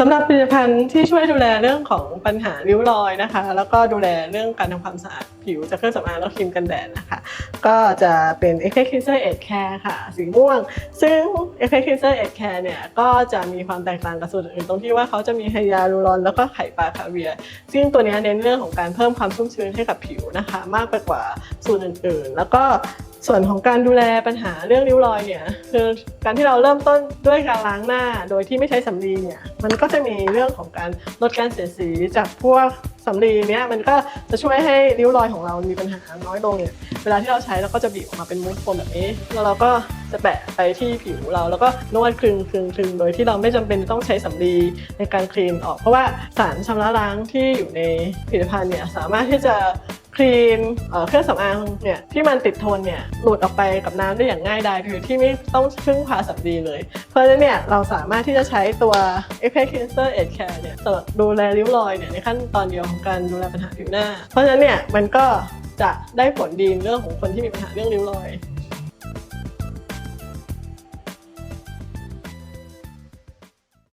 สำหรับผลิตภัณฑ์ที่ช่วยดูแลเรื่องของปัญหาริ้วรอยนะคะ แล้วก็ดูแลเรื่องการทำความสะอาดผิวจากเครื่องสำอางและครีมกันแดดนะคะ ก็จะเป็น e f f e c t Cleanser Edge Care ค่ะ สีม่วง ซึ่ง e f f e c t Cleanser Edge Care เนี่ยก็จะมีความแตกต่างกับสูตรอื่นตรงที่ว่าเขาจะมีไฮยาลูรอนแล้วก็ไข่ปลาคาเวียร์ซึ่งตัวนี้เน้นเรื่องของการเพิ่มความชุ่มชื้นให้กับผิวนะคะ มากไปกว่าสูตรอื่นๆ แล้วก็ ส่วนของการดูแลปัญหาเรื่องริ้วรอยเนี่ยคือการที่เราเริ่มต้นด้วยการล้างหน้าโดยที่ไม่ใช้สำลีเนี่ยมันก็จะมีเรื่องของการลดการเสียสีจากพวกสำลีเนี่ยมันก็จะช่วยให้ริ้วรอยของเรามีปัญหาน้อยลงเนี่ยเวลาที่เราใช้เราก็จะบีบออกมาเป็นมูสโฟมแบบนี้แล้วเราก็จะแปะไปที่ผิวเรา แล้วก็นวดคลึงคลึงคลึงโดยที่เราไม่จำเป็นต้องใช้สำลีในการคลีนออก เพราะว่าสารชำระล้างที่อยู่ในผลิตภัณฑ์เนี่ยสามารถที่จะ ครีมเเครื่องสำอางเนี่ยที่มันติดทนเนี่ยหลุดออกไปกับน้ำได้อย่างง่ายดายคือที่ไม่ต้องพึ่งพาสับดีเลย เพราะฉะนั้นเนี่ยเราสามารถที่จะใช้ตัว e f f e c t Cleanser Edge Care เนี่ยสำหรับดูแลริ้วรอยเนี่ยในขั้นตอนเดียวของการดูแลปัญหาผิวหน้า เพราะฉะนั้นเนี่ยมันก็จะได้ผลดีเรื่องของคนที่มีปัญหาเรื่องริ้วรอย